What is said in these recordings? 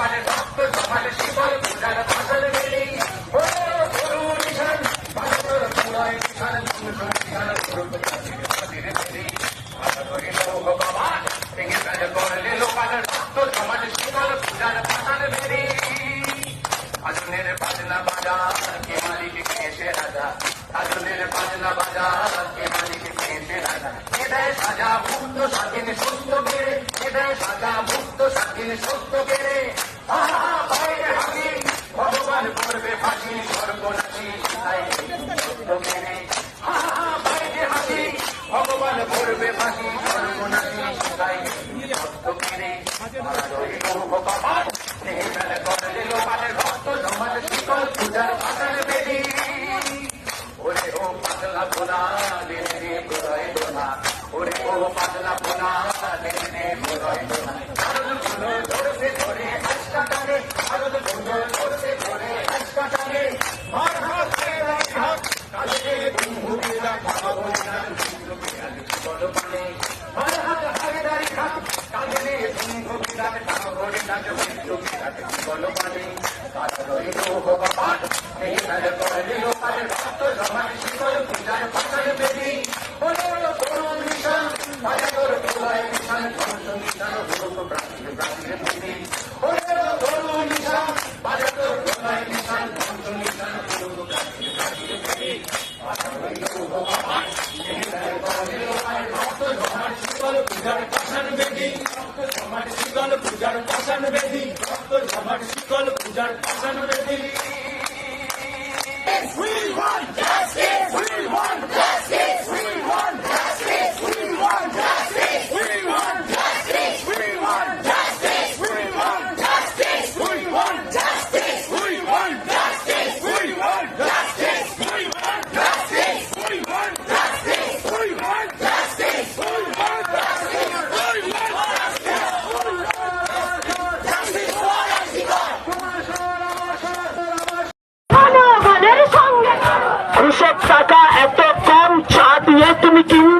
মানে রক্ত মানে শিবল, যারা ফসল মেলি। ও গুরু নিশান ভারতের পুরায় নিশান নিশান নিশান গুরু ধীরে ধীরে ভারতের লোক বাবা থেকে কাজ করলে লোকাল রক্ত, সমাজ শিবল, যারা ফসল মেলি। আজনের বাজনা বাজা কে মালিক, কে সে রাজা? সাজা মুক্ত, স্বাধীন, সুস্থ বেড়ে। এদের সাজা মুক্ত, স্বাধীন, সুস্থ বেড়ে। ভগবান করবে ফাঁসি সর্বনাশী ভগবান করবে ফাঁসি সর্বনাশী তাই ভক্ত কেনে ভগবান করলে লোকালের ভক্ত তোমার শিকল পূজার পাতাল বেদি ওরে ও পাতলা ভোলা রে রে Thank you.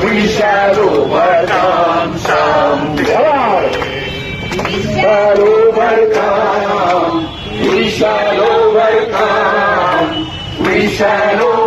विश्वरूपतां विश्वरूपतां विश्वरूपतां विश्वरूप